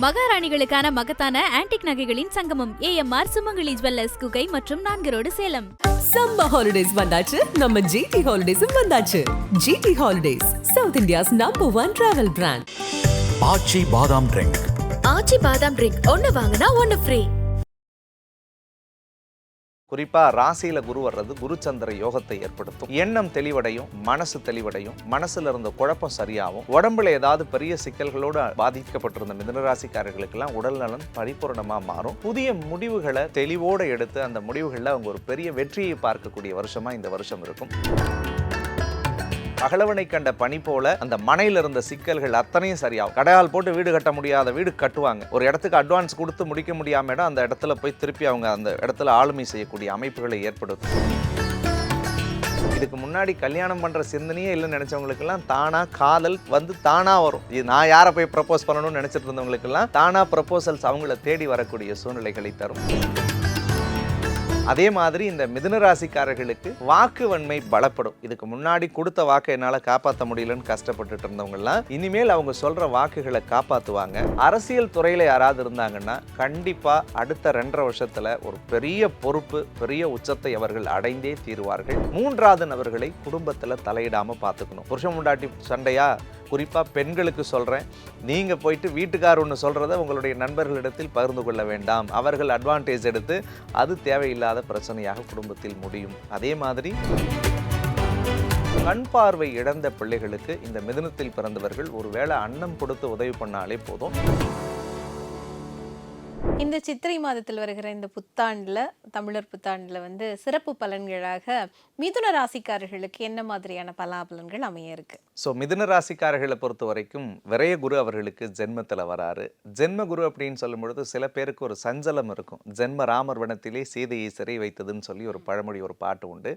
மகாராணிகளுக்கான மகத்தான ஆன்டிக் நகைகளின் சங்கமம் ஏஎம்ஆர் சுமங்கலி ஜுவல்லர்ஸ் குகை மற்றும் நான்கு ரோடு சேலம். சம்மர் ஹாலிடேஸ் வந்தாச்சு நம்ம ஜிடி ஹாலிடேஸும் வந்தாச்சு. GT holidays South India's number one travel brand Aachi Badam drink Aachi பாதாம் ட்ரிங்க் ஒன்னு வாங்கினா ஒன்னு ஃப்ரீ குறிப்பாக ராசியில குரு வர்றது குருச்சந்திர யோகத்தை ஏற்படுத்தும். எண்ணம் தெளிவடையும் மனசு தெளிவடையும் மனசுல இருந்த குழப்பம் சரியாகும். உடம்புல ஏதாவது பெரிய சிக்கல்களோடு பாதிக்கப்பட்டிருந்த மிதனராசிக்காரர்களுக்கெல்லாம் உடல் நலன் பரிபூர்ணமாக மாறும். புதிய முடிவுகளை தெளிவோடு எடுத்து அந்த முடிவுகளில் அவங்க ஒரு பெரிய வெற்றியை பார்க்கக்கூடிய வருஷமாக இந்த வருஷம் இருக்கும். அகலவனை கண்ட பனி போல அந்த மனையில இருந்த சிக்கல்கள் அத்தனையும் சரியாகும். கடையால் போட்டு வீடு கட்ட முடியாத வீடு கட்டுவாங்க. ஒரு இடத்துக்கு அட்வான்ஸ் கொடுத்து முடிக்க முடியாம இடம் அந்த இடத்துல போய் திருப்பி அவங்க அந்த இடத்துல ஆளுமை செய்யக்கூடிய அமைப்புகளை ஏற்படுத்தும். இதுக்கு முன்னாடி கல்யாணம் பண்ற சிந்தனையே இல்லைன்னு நினைச்சவங்களுக்கெல்லாம் தானா காதல் வந்து தானா வரும். இது நான் யாரை போய் ப்ரப்போஸ் பண்ணணும்னு நினைச்சிட்டு இருந்தவங்களுக்கெல்லாம் தானா ப்ரப்போசல்ஸ் அவங்கள தேடி வரக்கூடிய சூழ்நிலைகளை தரும். அதே மாதிரி இந்த மிதுன ராசிக்காரர்களுக்கு வாக்கு வன்மை பலப்படும். இதுக்கு முன்னாடி கொடுத்த வாக்கை என்னால் காப்பாற்ற முடியலன்னு கஷ்டப்பட்டுட்டு இருந்தவங்கலாம் இனிமேல் அவங்க சொல்ற வாக்குகளை காப்பாற்றுவாங்க அரசியல் துறையில் யாராவது இருந்தாங்கன்னா கண்டிப்பாக அடுத்த ரெண்டரை வருஷத்துல ஒரு பெரிய பொறுப்பு பெரிய உச்சத்தை அவர்கள் அடைந்தே தீருவார்கள். மூன்றாவது நபர்களை குடும்பத்தில் தலையிடாம பார்த்துக்கணும் புருஷன் முண்டாட்டி சண்டையா குறிப்பாக பெண்களுக்கு சொல்கிறேன் நீங்கள் போயிட்டு வீட்டுக்கார் ஒன்று சொல்கிறத உங்களுடைய நண்பர்களிடத்தில் பகிர்ந்து கொள்ள வேண்டாம். அவர்கள் அட்வான்டேஜ் எடுத்து அது தேவையில்லாத பிரச்சனையாக குடும்பத்தில் முடியும். அதே மாதிரி கண் பார்வை இழந்த பிள்ளைகளுக்கு இந்த மிதனத்தில் பிறந்தவர்கள் ஒருவேளை அன்னம் கொடுத்து உதவி பண்ணாலே போதும். இந்த சித்திரை மாதத்தில் வருகிற இந்த புத்தாண்டில் தமிழர் புத்தாண்டில் வந்து சிறப்பு பலன்களாக மிதுன ராசிக்காரர்களுக்கு என்ன மாதிரியான பலாபலன்கள் அமைய இருக்கு? ஸோ மிதுன ராசிக்காரர்களை பொறுத்த வரைக்கும் விரைய குரு அவர்களுக்கு ஜென்மத்தில் வராரு. ஜென்ம குரு அப்படின்னு சொல்லும் பொழுது சில பேருக்கு ஒரு சஞ்சலம் இருக்கும். ஜென்ம ராமர் வனத்திலே சீதையை சிறை வைத்ததுன்னு சொல்லி ஒரு பழமொழி ஒரு பாட்டு உண்டு.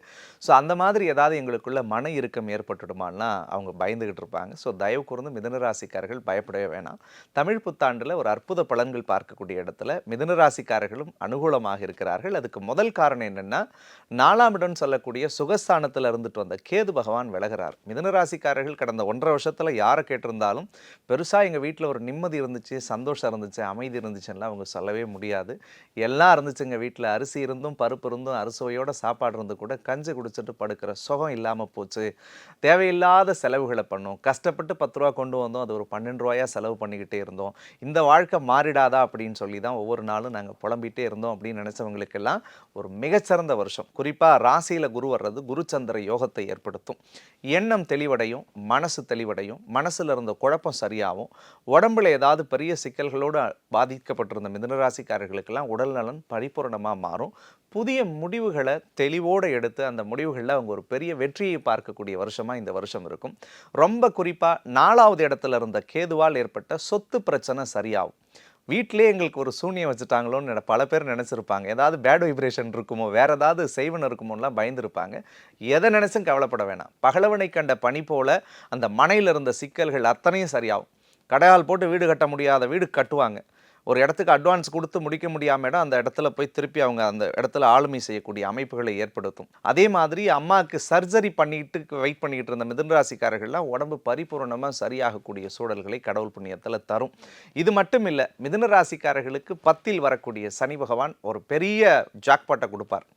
ஸோ அந்த மாதிரி ஏதாவது எங்களுக்குள்ள மன இறுக்கம் ஏற்பட்டுடுமான்னா அவங்க பயந்துகிட்டு இருப்பாங்க. ஸோ தயவு கூர்ந்து மிதுன ராசிக்காரர்கள் பயப்படவே வேணாம். தமிழ் புத்தாண்டில் ஒரு அற்புத பலன்கள் பார்க்கக்கூடிய இடத்துல மிதுன ராசிக்காரர்களும் அனுகூலமாக இருக்கிறார்கள். அதுக்கு முதல் காரணம் என்னன்னா நாலாம் இடம் சொல்லக்கூடிய சுகஸ்தானத்தில் இருந்துட்டு வந்த கேது பகவான் விலகிறார். மிதுனராசிக்காரர்கள் கடந்த ஒன்றரை வருஷத்துல யாரை கேட்டிருந்தாலும் பெருசா எங்க வீட்டில் ஒரு நிம்மதி இருந்துச்சு சந்தோஷம் இருந்துச்சு அமைதி இருந்துச்சுன்னா அவங்க சொல்லவே முடியாது. எல்லாம் இருந்துச்சுங்க வீட்டில் அரிசி இருந்தும் பருப்பு இருந்தும் அரிசுவையோட சாப்பாடு இருந்து கூட கஞ்சி குடிச்சிட்டு படுக்கிற சுகம் இல்லாமல் போச்சு. தேவையில்லாத செலவுகளை பண்ணோம். கஷ்டப்பட்டு பத்து ரூபா கொண்டு வந்தோம். அது ஒரு பன்னெண்டு ரூபாயா செலவு பண்ணிக்கிட்டே இருந்தோம். இந்த வாழ்க்கை மாறிடாதா அப்படின்னு சொல்லி தான் ஒவ்வொரு நாளும் நாங்கள் புலம்பிட்டே இருந்தோம் அப்படின்னு நினச்சவங்களுக்கெல்லாம் ஒரு மிகச்சிறந்த வருஷம். குறிப்பாக ராசியில் குரு வர்றது குருச்சந்திர யோகத்தை ஏற்படுத்தும். எண்ணம் தெளிவடையும் மனசு தெளிவடையும் மனசில் இருந்த குழப்பம் சரியாகும். உடம்புல ஏதாவது பெரிய சிக்கல்களோடு பாதிக்கப்பட்டிருந்த மிதனராசிக்காரர்களுக்கெல்லாம் உடல் நலன் பரிபூரணமாக மாறும். புதிய முடிவுகளை தெளிவோடு எடுத்து அந்த முடிவுகளில் அவங்க ஒரு பெரிய வெற்றியை பார்க்கக்கூடிய வருஷமாக இந்த வருஷம் இருக்கும். ரொம்ப குறிப்பாக நாலாவது இடத்துல இருந்த கேதுவால் ஏற்பட்ட சொத்து பிரச்சனை சரியாகும். வீட்டிலே எங்களுக்கு ஒரு சூனியம் வச்சுட்டாங்களோன்னு பல பேர் நினச்சிருப்பாங்க. ஏதாவது பேட் வைப்ரேஷன் இருக்குமோ வேறு ஏதாவது செய்வன் இருக்குமோலாம் பயந்துருப்பாங்க. எதை நினைச்சும் கவலைப்பட வேணாம். பகலவனை கண்ட பனி போல் அந்த மனையில் இருந்த சிக்கல்கள் அத்தனையும் சரியாகும். கடையால் போட்டு வீடு கட்ட முடியாத வீடு கட்டுவாங்க. ஒரு இடத்துக்கு அட்வான்ஸ் கொடுத்து முடிக்க முடியாம இடம் அந்த இடத்துல போய் திருப்பி அவங்க அந்த இடத்துல ஆளுமை செய்யக்கூடிய அமைப்புகளை ஏற்படுத்தும். அதே மாதிரி அம்மாவுக்கு சர்ஜரி பண்ணிட்டு வெயிட் பண்ணிக்கிட்டு இருந்த மிதுனராசிக்காரர்கள்லாம் உடம்பு பரிபூரணமாக சரியாகக்கூடிய சூழல்களை கடவுள் புண்ணியத்தில் தரும். இது மட்டும் இல்லை மிதுனராசிக்காரர்களுக்கு பத்தில் வரக்கூடிய சனி பகவான் ஒரு பெரிய ஜாக்பாட்டை கொடுப்பார்.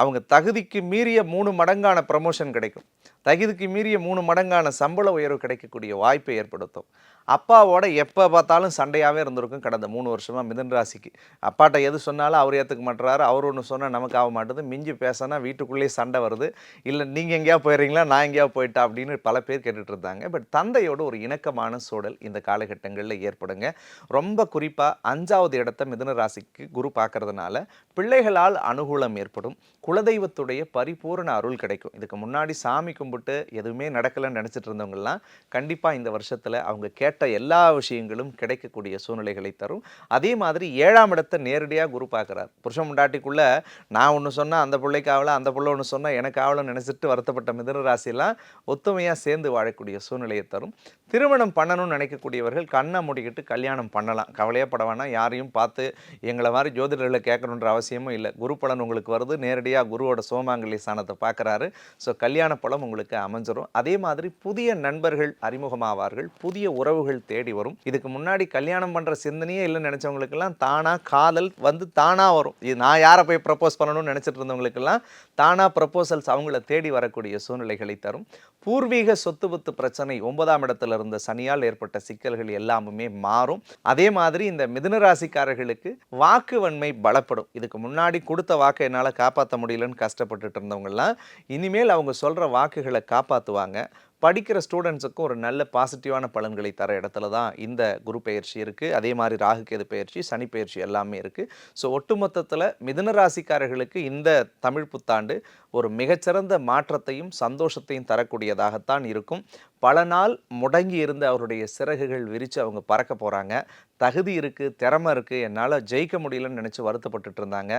அவங்க தகுதிக்கு மீறிய மூணு மடங்கான ப்ரமோஷன் கிடைக்கும். தகுதிக்கு மீறிய மூணு மடங்கான சம்பள உயர்வு கிடைக்கக்கூடிய வாய்ப்பை ஏற்படுத்தும். அப்பாவோட எப்போ பார்த்தாலும் சண்டையாகவே இருந்திருக்கும் கடந்த மூணு வருஷமாக மிதன் ராசிக்கு. அப்பாட்ட எது சொன்னாலும் அவர் ஏற்றுக்க மாட்டுறாரு அவர் ஒன்று சொன்னால் நமக்கு ஆக மாட்டுது. மிஞ்சி பேசினா வீட்டுக்குள்ளேயே சண்டை வருது. இல்லை நீங்கள் எங்கேயா போயிடுறீங்களா? நான் எங்கேயா போயிட்டா? அப்படின்னு பல பேர் கேட்டுட்டு இருந்தாங்க. பட் தந்தையோட ஒரு இணக்கமான சூழல் இந்த காலகட்டங்களில் ஏற்படுங்க. ரொம்ப குறிப்பாக அஞ்சாவது இடத்த மிதன ராசிக்கு குரு பார்க்கறதுனால பிள்ளைகளால் அனுகூலம் ஏற்படும். குலதெய்வத்துடைய பரிபூரண அருள் கிடைக்கும். இதுக்கு முன்னாடி சாமி கும்பிட்டு எதுவுமே நடக்கலைன்னு நினச்சிட்டு இருந்தவங்கலாம் கண்டிப்பாக இந்த வருஷத்தில் அவங்க கேட்ட எல்லா விஷயங்களும் கிடைக்கக்கூடிய சூழ்நிலைகளை தரும். அதே மாதிரி ஏழாம் இடத்தை நேரடியாக குரு பார்க்குறார். புருஷம் முண்டாட்டிக்குள்ளே நான் ஒன்று சொன்னால் அந்த பிள்ளைக்கு ஆகலை அந்த பிள்ளை ஒன்று சொன்னால் எனக்கு ஆகலன்னு நினச்சிட்டு வருத்தப்பட்ட மிதன ராசியெல்லாம் ஒத்துமையாக சேர்ந்து வாழக்கூடிய சூழ்நிலையை தரும். திருமணம் பண்ணணும்னு நினைக்கக்கூடியவர்கள் கண்ணை மூடிக்கிட்டு கல்யாணம் பண்ணலாம். கவலையே பட வேணாம். யாரையும் பார்த்து எங்களை மாதிரி ஜோதிடர்களை கேட்கணுன்ற அவசியமும் இல்லை. குரு பலன் உங்களுக்கு வருது. நேரடியாக குருவோட சோமாங்கலி ஸ்தானத்தை பார்க்குறாரு. ஸோ கல்யாண பலம் உங்களுக்கு உங்களுக்கு அமைஞ்சிரும். அதே மாதிரி புதிய நண்பர்கள் அறிமுகமாவார்கள். புதிய உறவுகள் தேடி வரும். இதுக்கு முன்னாடி கல்யாணம் பண்ணுற சிந்தனையே இல்லைன்னு நினச்சவங்களுக்கெல்லாம் தானா காதல் வந்து தானா வரும். இது நான் யாரை போய் ப்ரப்போஸ் பண்ணணும்னு நினைச்சிட்டு இருந்தவங்களுக்கெல்லாம் தானாக ப்ரப்போசல்ஸ் அவங்கள தேடி வரக்கூடிய சூழ்நிலைகளை தரும். பூர்வீக சொத்து பத்து பிரச்சனை ஒன்பதாம் இடத்துல இருந்த சனியால் ஏற்பட்ட சிக்கல்கள் எல்லாமுமே மாறும். அதே மாதிரி இந்த மிதுன ராசிக்காரர்களுக்கு வாக்கு வன்மை பலப்படும். இதுக்கு முன்னாடி கொடுத்த வாக்கை என்னால் காப்பாற்ற முடியலன்னு கஷ்டப்பட்டுட்டு இருந்தவங்கலாம் இனிமேல் அவங்க சொல்கிற வாக்குகளை காப்பாற்றுவாங்க படிக்கிற ஸ்டூடெண்ட்ஸுக்கும் ஒரு நல்ல பாசிட்டிவான பலன்களை தர இடத்துல தான் இந்த குரு பயிற்சி இருக்குது அதே மாதிரி ராகு கேது பெயர்ச்சி சனி பயிற்சி எல்லாமே இருக்குது ஸோ ஒட்டுமொத்தத்தில் மிதுன ராசிக்காரர்களுக்கு இந்த தமிழ் புத்தாண்டு ஒரு மிகச்சிறந்த மாற்றத்தையும் சந்தோஷத்தையும் தரக்கூடியதாகத்தான் இருக்கும். பல நாள் முடங்கி இருந்த அவருடைய சிறகுகள் விரித்து அவங்க பறக்க போகிறாங்க தகுதி இருக்குது திறமை இருக்குது என்னால் ஜெயிக்க முடியலன்னு நினச்சி வருத்தப்பட்டுட்டு இருந்தாங்க.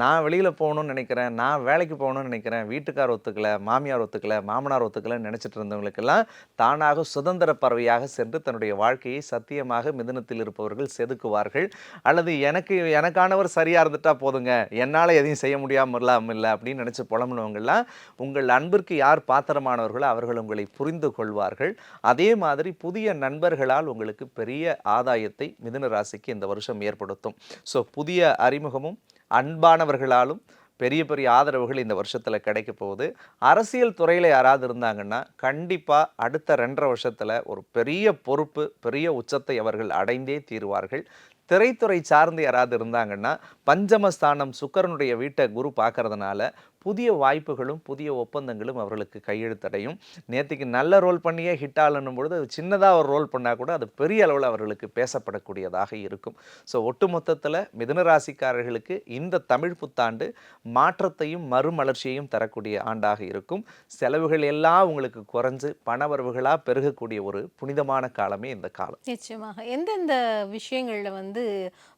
நான் வெளியில் போகணும்னு நினைக்கிறேன். நான் வேலைக்கு போகணும்னு நினைக்கிறேன். வீட்டுக்கார் ஒத்துக்கலை மாமியார் ஒத்துக்கலை மாமனார் ஒத்துக்கலைன்னு நினச்சிட்டு இருந்தவங்களுக்கெல்லாம் தானாக சுதந்திர பறவையாக சென்று தன்னுடைய வாழ்க்கையை சத்தியமாக மிதனத்தில் இருப்பவர்கள் செதுக்குவார்கள். அல்லது எனக்கு எனக்கானவர் சரியாக இருந்துட்டால் போதுங்க. என்னால் எதையும் செய்ய முடியாமல் இல்லாமல் இல்லை அப்படின்னு நினச்சி புலம்புனவங்கெல்லாம் உங்கள் அன்பிற்கு யார் பாத்திரமானவர்களோ அவர்கள் உங்களை புரிந்து கொள்வார் கொள்வார்கள் அதே மாதிரி புதிய நண்பர்களால் உங்களுக்கு பெரிய ஆதாயத்தை மிதுன ராசிக்கு இந்த வருஷம் ஏற்படுத்தும். ஸோ புதிய அறிமுகமும் அன்பானவர்களாலும் பெரிய பெரிய ஆதரவுகள் இந்த வருஷத்தில் கிடைக்க போகுது. அரசியல் துறையில் யாராவது இருந்தாங்கன்னா கண்டிப்பாக அடுத்த ரெண்டரை வருஷத்தில் ஒரு பெரிய பொறுப்பு பெரிய உச்சத்தை அவர்கள் அடைந்தே தீருவார்கள். திரைத்துறை சார்ந்து யாராவது இருந்தாங்கன்னா பஞ்சமஸ்தானம் சுக்கரனுடைய வீட்டை குரு பார்க்கறதுனால புதிய வாய்ப்புகளும் புதிய ஒப்பந்தங்களும் அவர்களுக்கு கையெழுத்தடையும். நேற்றுக்கு நல்ல ரோல் பண்ணியே ஹிட் ஆகலன்னும் பொழுது அது சின்னதாக ஒரு ரோல் பண்ணால் கூட அது பெரிய அளவில் அவர்களுக்கு பேசப்படக்கூடியதாக இருக்கும். ஸோ ஒட்டுமொத்தத்தில் மிதுன ராசிக்காரர்களுக்கு இந்த தமிழ் புத்தாண்டு மாற்றத்தையும் மறுமலர்ச்சியையும் தரக்கூடிய ஆண்டாக இருக்கும். செலவுகள் எல்லாம் உங்களுக்கு குறைஞ்சு பணவரவுகளாக பெருகக்கூடிய ஒரு புனிதமான காலமே இந்த காலம். நிச்சயமாக. எந்தெந்த விஷயங்களில் வந்து வந்து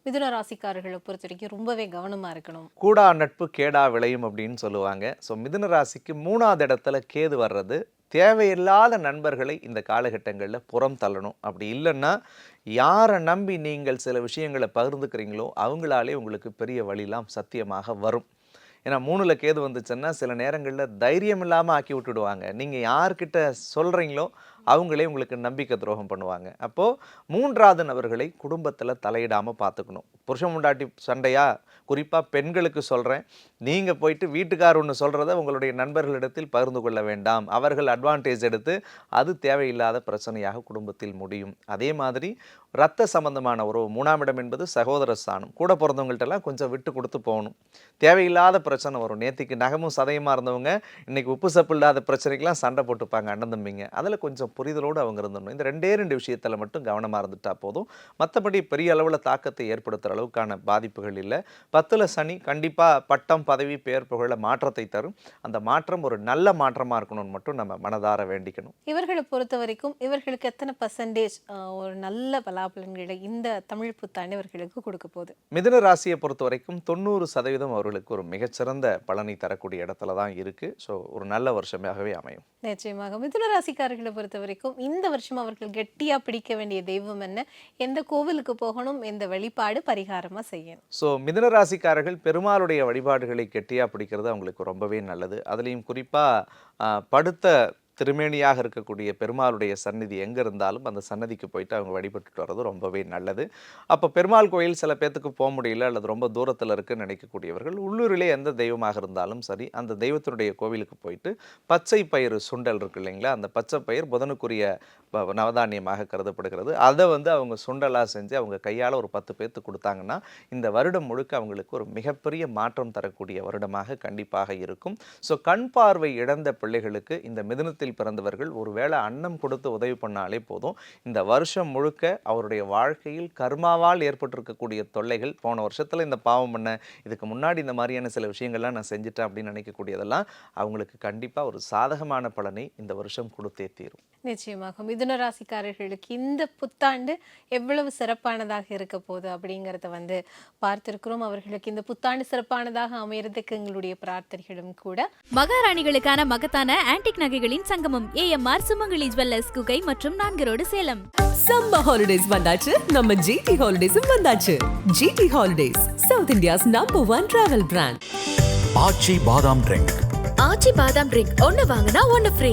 மிதுன ராசிக்காரர்களை பொறுத்த வரைக்கும் ரொம்பவே கவனமாக இருக்கணும். கூடா நட்பு கேடா விளையும் அப்படின்னு சொல்லுவாங்க. ஸோ மிதுன ராசிக்கு மூணாவது இடத்துல கேது வர்றது தேவையில்லாத நண்பர்களை இந்த காலகட்டங்களில் புறம் தள்ளணும். அப்படி இல்லைன்னா யாரை நம்பி நீங்கள் சில விஷயங்களை பகிர்ந்துக்கிறீங்களோ அவங்களாலே உங்களுக்கு பெரிய வழிலாம் சத்தியமாக வரும். ஏன்னா மூணில் கேது வந்துச்சுன்னா சில நேரங்களில் தைரியம் இல்லாமல் ஆக்கி விட்டுடுவாங்க. நீங்கள் யார்கிட்ட சொல்கிறீங்களோ அவங்களே உங்களுக்கு நம்பிக்கை துரோகம் பண்ணுவாங்க. அப்போது மூன்றாவது நபர்களை குடும்பத்தில் தலையிடாமல் பார்த்துக்கணும் புருஷன் முண்டாட்டி சண்டையா? குறிப்பாக பெண்களுக்கு சொல்கிறேன் நீங்கள் போயிட்டு வீட்டுக்கார் ஒன்று சொல்கிறத உங்களுடைய நண்பர்களிடத்தில் பகிர்ந்து கொள்ள வேண்டாம். அவர்கள் அட்வான்டேஜ் எடுத்து அது தேவையில்லாத பிரச்சனையாக குடும்பத்தில் முடியும். அதே மாதிரி ரத்த சம்பந்தமான உறவு மூணாம் இடம் என்பது சகோதர ஸ்தானம். கூட பிறந்தவங்கள்ட்டெல்லாம் கொஞ்சம் விட்டு கொடுத்து போகணும். தேவையில்லாத பிரச்சனை வரும். நேத்திக்கு நகமும் சதயமாக இருந்தவங்க இன்னைக்கு உப்பு சப்பு இல்லாத பிரச்சனைக்கெல்லாம் சண்டை போட்டுப்பாங்க அண்ணன் தம்பிங்க. அதில் கொஞ்சம் புரிதலோடு அவங்க இருந்துடணும். இந்த ரெண்டே ரெண்டு விஷயத்தில் மட்டும் கவனமாக இருந்துட்டா போதும். மற்றபடி பெரிய அளவில் தாக்கத்தை ஏற்படுத்துகிற அளவுக்கான பாதிப்புகள் இல்லை. பத்தில் சனி கண்டிப்பாக பட்டம் பதவி பெயர் புகழ மாற்றத்தை தரும். அந்த மாற்றம் ஒரு நல்ல மாற்றமாக இருக்கணும்னு மட்டும் நம்ம மனதார வேண்டிக்கணும். இவர்களை பொறுத்த வரைக்கும் இவர்களுக்கு எத்தனை பர்சன்டேஜ் ஒரு நல்ல பலாபலன்களை இந்த தமிழ் புத்தாண்டு இவர்களுக்கு கொடுக்க போகுது? மிதுன ராசியை பொறுத்த வரைக்கும் தொண்ணூறு சதவீதம் அவர்களுக்கு ஒரு மிகச்சிறந்த பலனை தரக்கூடிய இடத்துல தான் இருக்குது ஸோ ஒரு நல்ல வருஷமாகவே அமையும். நிச்சயமாக. மிதுன ராசிக்காரர்களை பொறுத்த வரைக்கும் இந்த வருஷம் அவர்கள் கெட்டியா பிடிக்க வேண்டிய தெய்வம் என்ன? எந்த கோவிலுக்கு போகணும்? எந்த வழிபாடு பரிகாரமா செய்யணும்? ஸோ மிதுன ராசிக்காரர்கள் பெருமாளுடைய வழிபாடுகளை கெட்டியாக பிடிக்கிறது அவங்களுக்கு ரொம்பவே நல்லது. அதுலேயும் குறிப்பாக படுத்த திருமேனியாக இருக்கக்கூடிய பெருமாளுடைய சந்நிதி எங்கே இருந்தாலும் அந்த சன்னதிக்கு போயிட்டு அவங்க வழிபட்டுட்டு வர்றது ரொம்பவே நல்லது. அப்போ பெருமாள் கோயில் சில பேர்த்துக்கு போக முடியல அல்லது ரொம்ப தூரத்தில் இருக்குன்னு நினைக்கக்கூடியவர்கள் உள்ளூரிலே எந்த தெய்வமாக இருந்தாலும் சரி அந்த தெய்வத்தினுடைய கோவிலுக்கு போயிட்டு பச்சை பயிறு சுண்டல் இருக்கு இல்லைங்களா அந்த பச்சை பயிர் புதனுக்குரிய ப- நவதானியமாக கருதப்படுகிறது. அதை வந்து அவங்க சுண்டலாக செஞ்சு அவங்க கையால் ஒரு பத்து பேர்த்து கொடுத்தாங்கன்னா இந்த வருடம் முழுக்க அவங்களுக்கு ஒரு மிகப்பெரிய மாற்றம் தரக்கூடிய வருடமாக கண்டிப்பாக இருக்கும். ஸோ கண் பார்வை இழந்த பிள்ளைகளுக்கு இந்த மிதனத்தில் பிறந்தவர்கள் ஒருவேளை அன்னம் கொடுத்து உதவி பண்ணாலே போதும். இந்த வருஷம் முழுக்க அவருடைய வாழ்க்கையில் கர்மாவால் ஏற்பட்டிருக்கக்கூடிய தொல்லைகள் போன வருஷத்தில் இந்த பாவம் பண்ண இதுக்கு முன்னாடி இந்த மாதிரியான சில விஷயங்கள்லாம் நான் செஞ்சுட்டேன் அப்படின்னு நினைக்கக்கூடியதெல்லாம் அவங்களுக்கு கண்டிப்பாக ஒரு சாதகமான பலனை இந்த வருஷம் கொடுத்தே தீரும். நிச்சயமாக மிதுன ராசிக்காரர்களுக்கு இந்த புத்தாண்டு எவ்வளவு சிறப்பானதாக இருக்க போகுது அப்படிங்கிறத வந்து பார்த்திருக்கிறோம். அவர்களுக்கு இந்த புத்தாண்டு சிறப்பானதாக அமையறதுக்கு எங்களுடைய பிரார்த்தனைகளும் கூட. மகாராணிகளுக்கான மகத்தான ஆன்டிக் நகைகளின் சங்கமம் ஏஎம்ஆர் சுமங்கலி ஜுவல்லர்ஸ் குகை மற்றும் நான்கு ரோடு சேலம். சம்மர் ஹாலிடேஸ் வந்தாச்சு. நம்ம ஜிடி ஹாலிடேஸும் வந்தாச்சு. GT holidays South India's number one travel brand Aachi Badam drink Aachi பாதாம் ட்ரிங்க் ஒன்னு வாங்கினா ஒன்னு ஃப்ரீ